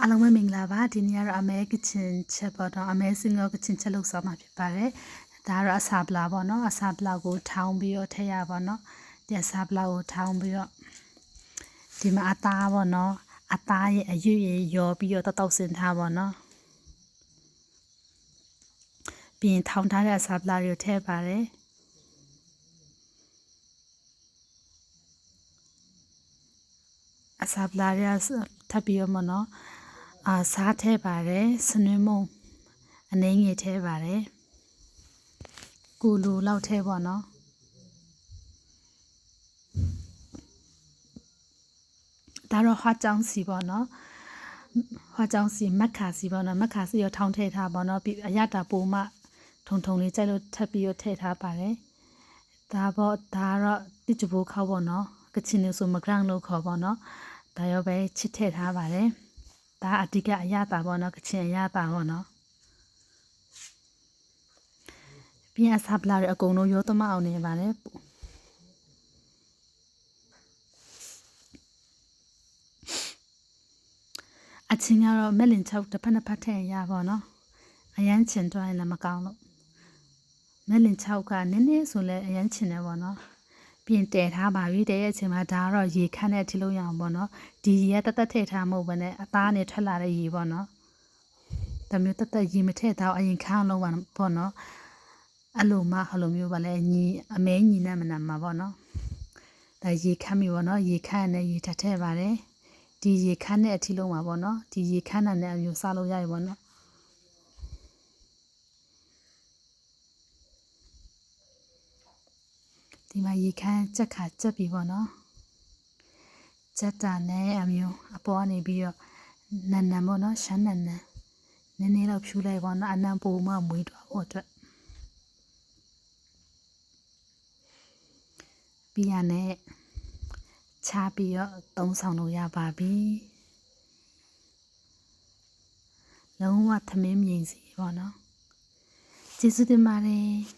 အားလုံးပဲမင်္ဂလာပါဒီနေ့ကတော့အမဲကချင်ချက်ပေါ့နော်အမဲစင်ကောကချင်ချက်လို့ဆောင်းမှာဖြစ်ပါတယ်ဒါကတော့အစာပလာပေါ့နော်အစာပလာကိုထောင်းပြီးတော့ထည့်ရပါတော့ဒီအစာပလာကိုထောင်းပြီးတော့ဒီမှာအသားပေါ့နော်အသားရဲ့အရွက်ရဲ့ရောပြီးတော့တောက်တောက်စင်ထားပေါ့နော်ပြီးရင်ထောင်းထားတဲ့အစာပလာတွေကိုထည့်ပါတယ်အစာပလာရထပ်ပြီးတော့မနော် အာစားထဲပါတယ်စနွင်းမုံအနှင်းငယ်ထဲပါတယ်ကိုလိုလောက်ထဲပေါ့နော်ဒါတော့ဟာကြောင်းစီပေါ့နော်ဟာကြောင်းစီမက်ခါစီပေါ့နော်မက်ခါစီရောထောင်းထည့်ထားပေါ့နော်ပြီးအရတာပိုမှထုံထုံလေးကြိုက်လို့ထပ်ပြီးတော့ထည့်ထားပါတယ်ဒါပေါ့ဒါကတော့တိကျဘိုးခောက်ပေါ့နော်ကချင်လို့ဆိုမဂရန်လို့ခေါ်ပေါ့နော်ဒါရောပဲချစ်ထည့်ထားပါတယ် ဒါအဓိကအရတာပေါ့နော်ကချင်အရတာပေါ့နော်ပြီးရင်အစားပလာတွေအကုန်လုံးရောသမအောင်နေပါတယ်အချင်းကတော့မက်လင်6တစ်ဖက်နှစ်ဖက်ထည့်ရပါတော့အရန်ချင်သွားရင်လည်းမကောင်းလို့မက်လင်6ကနည်းနည်းဆိုလဲအရန်ချင်တယ်ပေါ့နော် ပြင်တည်ထားပါပြီတည်ရဲ့အချိန်မှာဒါကတော့ရေခန့်တဲ့အထိလုံးရအောင်ပေါ့နော်ဒီရေကတက်တက်ထည့်ထားမဟုတ်ဘဲနဲ့အသားနဲ့ထွက်လာတဲ့ရေပေါ့နော်ဒါမျိုးတက်တက်ရေမထည့်တော့အရင်ခန့်လုံးပါပေါ့နော်အဲ့လိုမှဟလိုမျိုးပါလဲညီအမဲညီနဲ့မနာမှာပေါ့နော်ဒါရေခန့်ပြီပေါ့နော်ရေခန့်နဲ့ရေထက်ထည့်ပါတယ်ဒီရေခန့်တဲ့အထိလုံးပါပေါ့နော်ဒီရေခန့်တဲ့နဲ့အမျိုးစားလို့ရရပေါ့နော် ဒီမှာရေခမ်းကြက်ခါကြက်ပြီပေါ့နော်ကြက်တာနဲ့အမျိုးအပေါ်ကနေပြီးတော့နန်နန်ပေါ့နော်ရှမ်းနန်နန်နည်းနည်းတော့ဖြူလိုက်ပေါ့နော်အနံပုံမှမွေးတော့ဖို့အတွက်ပြီးရနဲ့ချားပြီးတော့သုံးဆောင်လို့ရပါပြီလုံးဝသမင်းမြင်စီပေါ့နော်ကျေးဇူးတင်ပါတယ်